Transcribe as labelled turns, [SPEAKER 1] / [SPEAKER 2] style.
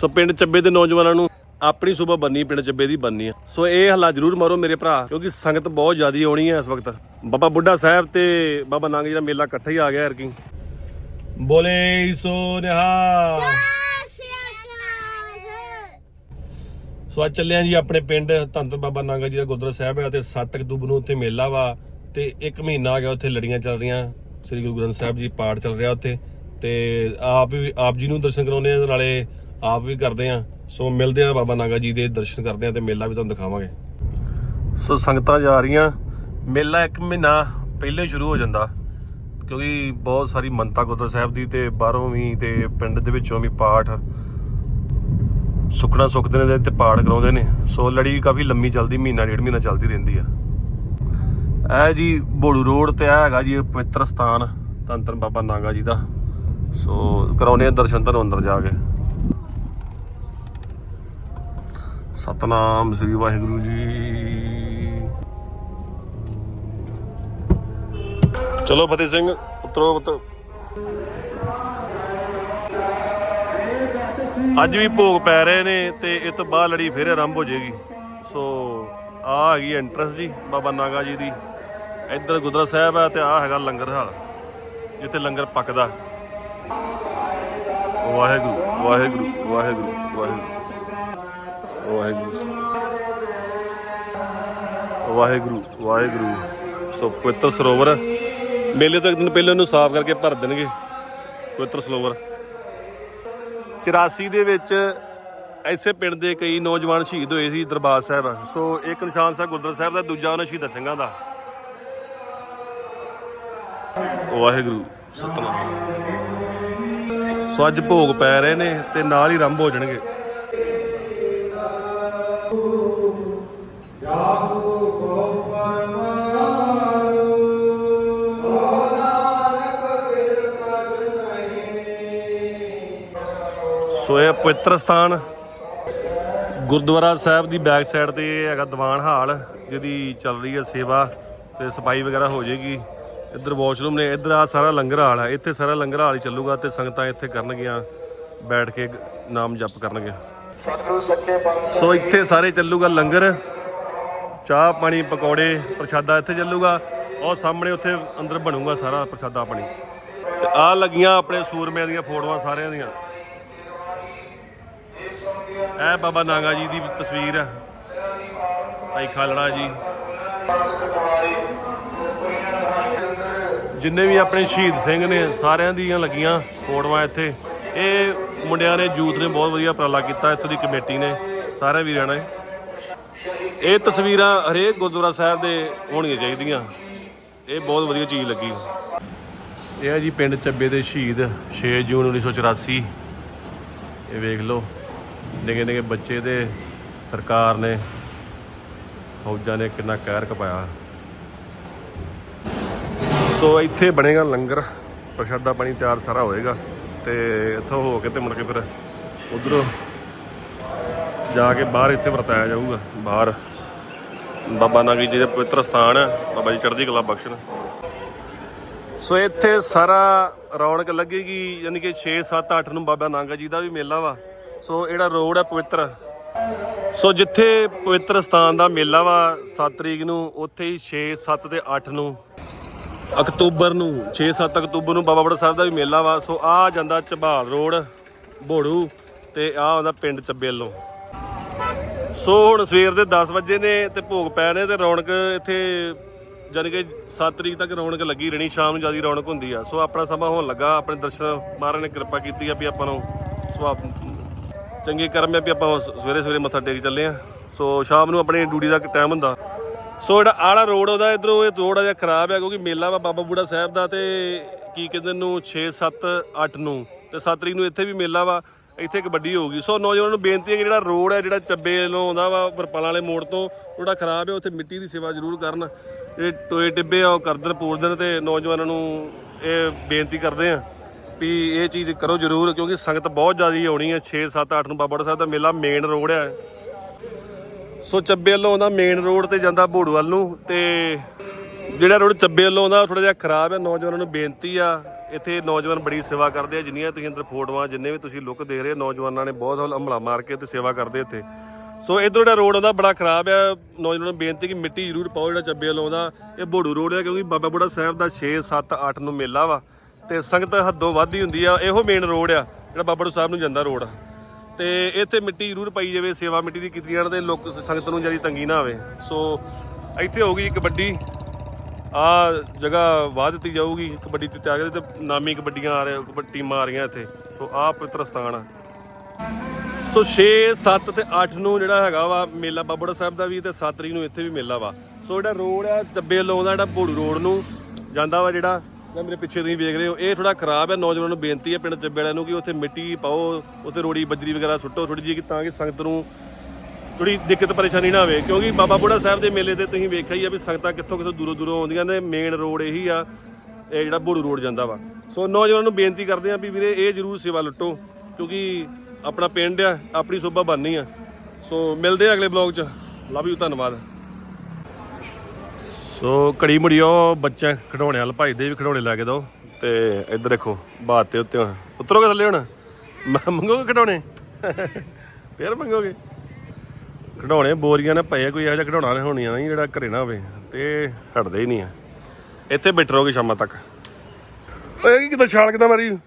[SPEAKER 1] ਸੋ ਪਿੰਡ ਚੱਬੇ ਦੇ ਨੌਜਵਾਨਾਂ ਨੂੰ ਆਪਣੀ ਸੁਬਾ ਬੰਨੀ, ਪਿੰਡ ਚੱਬੇ ਦੀ ਬੰਨੀ ਆ। ਸੋ ਇਹ ਹੱਲਾ ਜ਼ਰੂਰ ਮਾਰੋ ਮੇਰੇ ਭਰਾ, ਕਿਉਂਕਿ ਸੰਗਤ ਬਹੁਤ ਜ਼ਿਆਦੀ ਆਉਣੀ ਹੈ ਇਸ ਵਕਤ। ਬਾਬਾ ਬੁੱਢਾ ਸਾਹਿਬ ਤੇ ਬਾਬਾ ਨੰਗ ਜੀ ਦਾ ਮੇਲਾ ਇਕੱਠਾ ਹੀ ਆ ਗਿਆ ਯਾਰ ਬੋਲੇ ਸੋ ਨਿਹਾਲ। ਸੋ ਅੱਜ ਚੱਲਿਆ ਜੀ ਆਪਣੇ ਪਿੰਡ ਧੰਤ ਬਾਬਾ ਨਾਗਾ ਜੀ ਦਾ ਗੁਰਦੁਆਰਾ ਸਾਹਿਬ ਹੈ ਤੇ 7 ਅਕਤੂਬਰ ਨੂੰ ਉੱਥੇ ਮੇਲਾ ਵਾ ਤੇ 1 ਮਹੀਨਾ ਆ ਗਿਆ ਉੱਥੇ ਲੜੀਆਂ ਚੱਲ ਰਹੀਆਂ। ਸ੍ਰੀ ਗੁਰੂ ਗ੍ਰੰਥ ਸਾਹਿਬ ਜੀ ਪਾਠ ਚੱਲ ਰਿਹਾ ਉੱਥੇ ਤੇ ਆਪ ਵੀ ਆਪ ਜੀ ਨੂੰ ਦਰਸ਼ਨ ਕਰਾਉਂਦੇ ਆ ਨਾਲੇ ਆਪ ਵੀ ਕਰਦੇ ਆ। ਸੋ ਮਿਲਦੇ ਆ ਬਾਬਾ ਨਾਗਾ ਜੀ ਦੇ ਦਰਸ਼ਨ ਕਰਦੇ ਆ ਤੇ ਮੇਲਾ ਵੀ ਤੁਹਾਨੂੰ ਦਿਖਾਵਾਂਗੇ। ਸੋ ਸੰਗਤਾਂ ਜਾ ਰਹੀਆਂ। ਮੇਲਾ 1 ਮਹੀਨਾ ਪਹਿਲੇ ਸ਼ੁਰੂ ਹੋ ਜਾਂਦਾ। ਕਿਉਂਕਿ ਬਹੁਤ ਸਾਰੀ ਮੰਨਤਾ ਗੁਰਦੁਆਰਾ ਸਾਹਿਬ ਦੀ ਤੇ ਬਾਹਰੋਂ ਵੀ ਤੇ ਪਿੰਡ ਦੇ ਵਿੱਚੋਂ ਵੀ ਪਾਠ ਸੁਖਣਾ ਸੁਖਦੇ ਨੇ ਤੇ ਪਾਠ ਕਰਾਉਂਦੇ ਨੇ। ਸੋ ਲੜੀ ਕਾਫੀ ਲੰਮੀ ਚੱਲਦੀ, ਮਹੀਨਾ ਡੇਢ ਮਹੀਨਾ ਚੱਲਦੀ ਰਹਿੰਦੀ ਆ। ਇਹ ਜੀ ਬੋੜੂ ਰੋਡ ਤੇ ਆ ਹੈਗਾ ਜੀ ਪਵਿੱਤਰ ਸਥਾਨ, ਧੰਨ ਧੰਨ ਬਾਬਾ ਨਾਗਾ ਜੀ ਦਾ। ਸੋ ਕਰਾਉਨੇ ਆ ਦਰਸ਼ਨ ਤੁਹਾਨੂੰ ਅੰਦਰ ਜਾ ਕੇ। ਸਤਨਾਮ, ਸ੍ਰੀ ਵਾਹਿਗੁਰੂ ਜੀ। ਚਲੋ ਫਤਿਹ ਸਿੰਘ ਉਤਰੋ ਪੁੱਤ। ਅੱਜ ਵੀ ਭੋਗ ਪੈ ਰਹੇ ਨੇ ਤੇ ਇਹ ਤੋਂ ਬਾਅਦ ਲੜੀ ਫਿਰ ਆਰੰਭ ਹੋ ਜਾਏਗੀ। ਸੋ ਆ ਹੈਗੀ ਐਂਟਰੈਂਸ ਜੀ, ਬਾਬਾ ਨਾਗਾ ਜੀ ਦੀ। ਇੱਧਰ ਗੁਰਦੁਆਰਾ ਸਾਹਿਬ ਹੈ ਤੇ ਆ ਹੈਗਾ ਲੰਗਰ ਹਾਲ, ਜਿੱਥੇ ਲੰਗਰ ਪੱਕਦਾ। ਵਾਹਿਗੁਰੂ ਵਾਹਿਗੁਰੂ ਵਾਹਿਗੁਰੂ ਵਾਹਿਗੁਰੂ। ਵਾਹਿਗੁਰੂ ਵਾਹਿਗੁਰੂ ਵਾਹਿਗੁਰੂ। ਸੋ ਪਵਿੱਤਰ ਸਰੋਵਰ। ਮੇਲੇ ਤੋਂ ਇੱਕ ਦਿਨ ਪਹਿਲਾਂ ਇਹਨੂੰ ਸਾਫ਼ ਕਰਕੇ ਭਰ ਦੇਣਗੇ। ਪਵਿੱਤਰ ਸਰੋਵਰ। 84 ਦੇ ਵਿੱਚ ਐਸੇ ਪਿੰਡ ਦੇ ਕਈ ਨੌਜਵਾਨ ਸ਼ਹੀਦ ਹੋਏ ਸੀ ਦਰਬਾਰ ਸਾਹਿਬ। ਸੋ ਇੱਕ ਨਿਸ਼ਾਨ ਸਾਹਿਬ ਗੁਰਦੁਆਰਾ ਸਾਹਿਬ ਦਾ, ਦੂਜਾ ਉਹਨਾਂ ਸ਼ਹੀਦ ਸਿੰਘਾਂ ਦਾ। ਵਾਹਿਗੁਰੂ, ਸਤਨਾਮ। ਸੋ ਅੱਜ ਭੋਗ ਪੈ ਰਹੇ ਨੇ ਤੇ ਨਾਲ ਹੀ ਆਰੰਭ ਹੋ ਜਾਣਗੇ। ਸੋ ਇਹ ਪਵਿੱਤਰ ਸਥਾਨ ਗੁਰਦੁਆਰਾ ਸਾਹਿਬ ਦੀ ਬੈਕ ਸਾਈਡ ਤੇ ਇਹ ਹੈਗਾ ਦੀਵਾਨ ਹਾਲ, ਜਿਹਦੀ ਚੱਲ ਰਹੀ ਹੈ ਸੇਵਾ ਤੇ ਸਫ਼ਾਈ ਵਗੈਰਾ ਹੋ ਜਾਏਗੀ। ਇੱਧਰ ਵਾਸ਼ਰੂਮ ਨੇ, ਇੱਧਰ ਆ ਸਾਰਾ ਲੰਗਰ ਹਾਲ ਹੈ। ਇੱਥੇ ਸਾਰਾ ਲੰਗਰ ਹਾਲ ਹੀ ਚੱਲੂਗਾ ਤੇ ਸੰਗਤਾਂ ਇੱਥੇ ਕਰਨਗੀਆਂ, ਬੈਠ ਕੇ ਨਾਮ ਜਪ ਕਰਨਗੇ ਸੋ ਇੱਥੇ ਸਾਰੇ ਚੱਲੂਗਾ ਲੰਗਰ, ਚਾਹ ਪਾਣੀ, ਪਕੌੜੇ, ਪ੍ਰਸ਼ਾਦਾ ਇੱਥੇ ਚੱਲੂਗਾ ਉਹ ਸਾਹਮਣੇ ਉੱਥੇ ਅੰਦਰ ਬਣੂਗਾ ਸਾਰਾ ਪ੍ਰਸ਼ਾਦਾ ਪਾਣੀ। ਤੇ ਆ ਲੱਗੀਆਂ ਆਪਣੇ ਸੂਰਮਿਆਂ ਦੀਆਂ ਫੋਟੋਆਂ ਸਾਰਿਆਂ ਦੀਆਂ। ਇਹ ਬਾਬਾ ਨਾਗਾ ਜੀ ਦੀ ਤਸਵੀਰ ਹੈ ਭਾਈ ਖਾਲੜਾ ਜੀ। ਜਿੰਨੇ ਵੀ ਆਪਣੇ ਸ਼ਹੀਦ ਸਿੰਘ ਨੇ, ਸਾਰਿਆਂ ਦੀਆਂ ਲੱਗੀਆਂ ਫੋਟੋਆਂ ਇੱਥੇ। ਇਹ ਮੁੰਡਿਆਂ ਨੇ ਯੂਥ ਨੇ ਬਹੁਤ ਵਧੀਆ ਉਪਰਾਲਾ ਕੀਤਾ, ਇੱਥੋਂ ਦੀ ਕਮੇਟੀ ਨੇ, ਸਾਰਿਆਂ ਵੀਰਾਂ ਨੇ। ਇਹ ਤਸਵੀਰਾਂ ਹਰੇਕ ਗੁਰਦੁਆਰਾ ਸਾਹਿਬ ਦੇ ਹੋਣੀਆਂ ਚਾਹੀਦੀਆਂ। ਇਹ ਬਹੁਤ ਵਧੀਆ ਚੀਜ਼ ਲੱਗੀ। ਇਹ ਹੈ ਜੀ ਪਿੰਡ ਚੱਬੇ ਦੇ ਸ਼ਹੀਦ 6 ਜੂਨ 1984 ਇਹ ਵੇਖ ਲਓ। ਨਿੱਕੇ ਨਿੱਕੇ ਬੱਚੇ ਦੇ ਸਰਕਾਰ ਨੇ ਫੌਜਾਂ ਨੇ ਕਿੰਨਾ ਕਹਿਰ ਕਪਾਇਆ। ਸੋ ਇੱਥੇ ਬਣੇਗਾ ਲੰਗਰ, ਪ੍ਰਸ਼ਾਦਾ ਪਾਣੀ ਤਿਆਰ ਸਾਰਾ ਹੋਏਗਾ ਤੇ ਇੱਥੋਂ ਹੋ ਕੇ ਤੇ ਮੁੜ ਕੇ ਫਿਰ ਉਧਰੋਂ ਜਾ ਕੇ ਬਾਹਰ ਇੱਥੇ ਵਰਤਾਇਆ ਜਾਊਗਾ, ਬਾਹਰ। ਬਾਬਾ ਨਾਗੀ ਜੀ ਦੇ ਪਵਿੱਤਰ ਸਥਾਨ ਹੈ, ਬਾਬਾ ਜੀ ਚੜ੍ਹਦੀ ਕਲਾ ਬਖਸ਼ਣ। ਸੋ ਇੱਥੇ ਸਾਰਾ ਰੌਣਕ ਲੱਗੇਗੀ, ਯਾਨੀ ਕਿ 6 7 8 ਨੂੰ ਬਾਬਾ ਨਾਗਾ ਜੀ ਦਾ ਵੀ ਮੇਲਾ ਵਾ। ਸੋ ਜਿਹੜਾ ਰੋਡ ਹੈ ਪਵਿੱਤਰ। ਸੋ ਜਿੱਥੇ ਪਵਿੱਤਰ ਸਥਾਨ ਦਾ ਮੇਲਾ ਵਾ 7 ਤਰੀਕ ਨੂੰ, ਉੱਥੇ ਹੀ 6 7 ਤੇ 8 ਨੂੰ, ਅਕਤੂਬਰ ਨੂੰ 6-7 ਅਕਤੂਬਰ ਨੂੰ ਬਾਬਾ ਬੜਾ ਸਾਹਿਬ ਦਾ ਵੀ ਮੇਲਾ ਵਾ। ਸੋ ਆ ਜਾਂਦਾ ਝਬਾਲ ਰੋਡ ਬੋੜੂ ਤੇ ਆ ਆਉਂਦਾ ਪਿੰਡ ਚੱਬੇਲੋਂ। ਸੋ ਹੁਣ ਸਵੇਰ ਦੇ 10 ਵਜੇ ਨੇ ਤੇ ਭੋਗ ਪੈ ਨੇ ਤੇ ਰੌਣਕ ਇੱਥੇ, ਜਾਣੀ ਕਿ 7 ਤਰੀਕ ਤੱਕ ਰੌਣਕ ਲੱਗੀ ਰਹਿਣੀ, ਸ਼ਾਮ ਨੂੰ ਜ਼ਿਆਦਾ ਰੌਣਕ ਹੁੰਦੀ ਆ। ਸੋ ਆਪਣਾ ਸਮਾਂ ਹੋਣ ਲੱਗਾ, ਆਪਣੇ ਦਰਸ਼ਨ ਮਹਾਰਾਜ ਨੇ ਕਿਰਪਾ ਕੀਤੀ ਆ ਵੀ ਆਪਾਂ ਨੂੰ ਸੋ ਆਪ ਚੰਗੀ ਕਰਮ ਆ ਵੀ ਆਪਾਂ ਸਵੇਰੇ ਸਵੇਰੇ ਮੱਥਾ ਟੇਕ ਚੱਲੇ ਆ। ਸੋ ਸ਼ਾਮ ਨੂੰ ਆਪਣੀ ਡਿਊਟੀ ਦਾ ਟਾਈਮ ਹੁੰਦਾ। ਸੋ ਜਿਹੜਾ ਆਲਾ ਰੋਡ ਉਹਦਾ ਇਧਰੋਂ ਇਹ ਰੋਡ ਜਿਹਾ ਖਰਾਬ ਹੈ ਕਿਉਂਕਿ ਮੇਲਾ ਵਾ ਬਾਬਾ ਬੂੜਾ ਸਾਹਿਬ ਦਾ ਤੇ ਕੀ ਕਹਿੰਦੇ ਨੂੰ 6 7 8 ਨੂੰ। ਤੇ 7 ਤਰੀਕ ਨੂੰ ਇੱਥੇ ਵੀ ਮੇਲਾ ਵਾ, ਇੱਥੇ ਕਬੱਡੀ ਹੋਊਗੀ। ਸੋ ਨੌਜਵਾਨਾਂ ਨੂੰ ਬੇਨਤੀ ਹੈ ਕਿ ਜਿਹੜਾ ਰੋਡ ਹੈ ਜਿਹੜਾ ਚੱਬੇ ਵੱਲੋਂ ਆਉਂਦਾ ਵਾ ਵਰਪਾਲ ਵਾਲੇ ਮੋੜ ਤੋਂ ਥੋੜਾ ਖਰਾਬ ਹੈ ਉੱਥੇ ਮਿੱਟੀ ਦੀ ਸੇਵਾ ਜ਼ਰੂਰ ਕਰਨ। ਜਿਹੜੇ ਟੋਏ ਟਿੱਬੇ ਆ, ਉਹ ਕਰ ਦੇਣ, ਪੂਰ ਦੇਣ ਤੇ ਨੌਜਵਾਨਾਂ ਨੂੰ ਇਹ ਬੇਨਤੀ ਕਰਦੇ ਆ। ਵੀ ਇਹ ਚੀਜ਼ ਕਰੋ ਜ਼ਰੂਰ, ਕਿਉਂਕਿ ਸੰਗਤ ਬਹੁਤ ਜ਼ਿਆਦਾ ਆਉਣੀ ਹੈ। 6 7 8 ਨੂੰ ਬਾਬਾ ਬੜਾ ਸਾਹਿਬ ਦਾ ਮੇਲਾ ਮੇਨ ਰੋਡ ਹੈ। ਸੋ ਚੱਬੇ ਵੱਲੋਂ ਆਉਂਦਾ ਮੇਨ ਰੋਡ ਤੇ ਜਾਂਦਾ ਬੋੜੂ ਵੱਲ ਨੂੰ ਤੇ ਜਿਹੜਾ ਰੋਡ ਚੱਬੇ ਵੱਲੋਂ ਆਉਂਦਾ ਥੋੜਾ ਜਿਹਾ ਖਰਾਬ ਹੈ। ਨੌਜਵਾਨਾਂ ਨੂੰ ਬੇਨਤੀ ਆ, ਇੱਥੇ ਨੌਜਵਾਨ ਬੜੀ ਸੇਵਾ ਕਰਦੇ ਆ, ਜਿੰਨੀਆਂ ਤੁਸੀਂ ਅੰਦਰ ਫੋਟੋਆਂ, ਜਿੰਨੇ ਵੀ ਤੁਸੀਂ ਲੁੱਕ ਦੇਖ ਰਹੇ ਹੋ, ਨੌਜਵਾਨਾਂ ਨੇ ਬਹੁਤ ਹਮਲਾ ਮਾਰ ਕੇ ਤੇ ਸੇਵਾ ਕਰਦੇ ਇੱਥੇ। ਸੋ ਇਧਰ ਜਿਹੜਾ ਰੋਡ ਆਉਂਦਾ, ਬੜਾ ਖਰਾਬ ਆ। ਨੌਜਵਾਨਾਂ ਨੂੰ ਬੇਨਤੀ ਕਿ ਮਿੱਟੀ ਜ਼ਰੂਰ ਪਾਓ ਜਿਹੜਾ ਚੱਬੇ ਵੱਲੋਂ ਆਉਂਦਾ। ਇਹ ਬੋੜੂ ਰੋਡ ਹੈ ਕਿਉਂਕਿ ਬਾਬਾ ਬੁੜਾ ਸਾਹਿਬ ਦਾ 6 7 8 ਨੂੰ ਮੇਲਾ ਵਾ। ਤੇ ਸੰਗਤ ਹੱਦੋਂ ਵੱਧ ਹੀ ਹੁੰਦੀ ਆ, ਇਹੋ ਮੇਨ ਰੋਡ ਆ, ਜਿਹੜਾ ਬਾਬਾ ਬੁੜਾ ਸਾਹਿਬ ਨੂੰ ਜਾਂਦਾ ਰੋਡ ਤੇ ਇੱਥੇ ਮਿੱਟੀ ਜ਼ਰੂਰ ਪਾਈ ਜਾਵੇ, ਸੇਵਾ ਮਿੱਟੀ ਦੀ ਕੀਤੀ ਜਾਣ ਤੇ ਲੋਕ ਸੰਗਤ ਨੂੰ ਜਿਹੜੀ ਤੰਗੀ ਨਾ ਆਵੇ। ਸੋ ਇੱਥੇ ਹੋਊਗੀ ਕਬੱਡੀ। ਆ ਜਗ੍ਹਾ ਵਾਹ ਦਿੱਤੀ ਜਾਊਗੀ, ਕਬੱਡੀ ਤੇ ਤਿਆਗ ਤੇ ਨਾਮੀ ਕਬੱਡੀਆਂ ਆ ਰਹੇ ਕਬੱਡੀ ਟੀਮਾਂ ਆ ਰਹੀਆਂ ਇੱਥੇ। ਸੋ ਆ ਪਵਿੱਤਰ ਸਥਾਨ ਆ। ਸੋ 6 7 ਤੇ 8 ਨੂੰ ਜਿਹੜਾ ਹੈਗਾ ਵਾ, ਮੇਲਾ ਬਾਬੜਾ ਸਾਹਿਬ ਦਾ ਵੀ ਤੇ 7 ਤਰੀਕ ਨੂੰ ਇੱਥੇ ਵੀ ਮੇਲਾ ਵਾ। ਸੋ ਜਿਹੜਾ ਰੋਡ ਆ, ਚੱਬੇ ਲਾਉਂਦਾ ਜਿਹੜਾ ਭੋੜੂ ਰੋਡ ਨੂੰ ਜਾਂਦਾ ਵਾ ਜਿਹੜਾ ਜਿਹੜਾ ਮੇਰੇ ਪਿੱਛੇ ਤੁਸੀਂ ਵੇਖ ਰਹੇ ਹੋ, ਇਹ ਥੋੜਾ ਖਰਾਬ ਹੈ, ਨੌਜਵਾਨਾਂ ਨੂੰ ਬੇਨਤੀ ਹੈ ਪਿੰਡ ਚੱਬੇ ਵਾਲਿਆਂ ਨੂੰ ਕਿ ਉੱਥੇ ਮਿੱਟੀ ਪਾਓ, ਉੱਥੇ ਰੋੜੀ ਬੱਜਰੀ ਵਗੈਰਾ ਸੁੱਟੋ ਥੋੜੀ ਜਿਹੀ ਤਾਂ ਕਿ ਸੰਗਤ ਨੂੰ ਥੋੜੀ ਦਿੱਕਤ ਪਰੇਸ਼ਾਨੀ ਨਾ ਆਵੇ। ਕਿਉਂਕਿ ਬਾਬਾ ਬੁੜਾ ਸਾਹਿਬ ਦੇ ਮੇਲੇ ਤੇ ਤੁਸੀਂ ਵੇਖਿਆ ਹੀ ਆ ਵੀ ਸੰਗਤਾਂ ਕਿੱਥੋਂ ਕਿੱਥੋਂ ਦੂਰੋਂ ਦੂਰੋਂ ਆਉਂਦੀਆਂ ਨੇ, ਮੇਨ ਰੋਡ ਇਹੀ ਆ, ਇਹ ਜਿਹੜਾ ਬੋੜੂ ਰੋਡ ਜਾਂਦਾ ਵਾ। ਸੋ ਨੌਜਵਾਨਾਂ ਨੂੰ ਬੇਨਤੀ ਕਰਦੇ ਆ ਵੀ ਵੀਰੇ ਇਹ ਜਰੂਰ ਸੇਵਾ ਲੁੱਟੋ, ਕਿਉਂਕਿ ਆਪਣਾ ਪਿੰਡ ਆ, ਆਪਣੀ ਸੋਭਾ ਬਣਨੀ ਆ। ਸੋ ਮਿਲਦੇ ਆ ਅਗਲੇ ਬਲੌਗ 'ਚ। ਲਵ ਯੂ ਧੰਨਵਾਦ। ਸੋ ਘੜੀ ਮੁੜਿਓ ਬੱਚਾ ਖਿਡੌਣੇ ਵਾਲ ਦੇ ਵੀ ਖਿਡੌਣੇ ਲੈ ਕੇ ਦੋ ਤੇ ਇੱਧਰ ਦੇਖੋ ਬਾਤ ਤੇ ਉੱਤੇ ਉਤਰੋਗੇ ਥੱਲੇ ਹੁਣ? ਮ- ਮੰਗੋਗੇ ਖਿਡੌਣੇ? ਫੇਰ ਮੰਗੋਗੇ? ਖਿਡੌਣੇ ਬੋਰੀਆਂ ਨੇ ਪਏ ਕੋਈ ਇਹੋ ਜਿਹਾ ਖਿਡੌਣਾ ਨਹੀਂ, ਹੋਣੀਆਂ ਨਹੀਂ, ਜਿਹੜਾ ਘਰੇ ਨਾ ਹੋਵੇ, ਤੇ ਹਟਦੇ ਹੀ ਨਹੀਂ ਆ। ਇੱਥੇ ਬੈਠ ਰਹੋਗੇ ਸ਼ਾਮਾਂ ਤੱਕ। ਓਏ ਕਿਦਾਂ ਛਾਲ ਕਿਦਾਂ ਮਾਰੀ?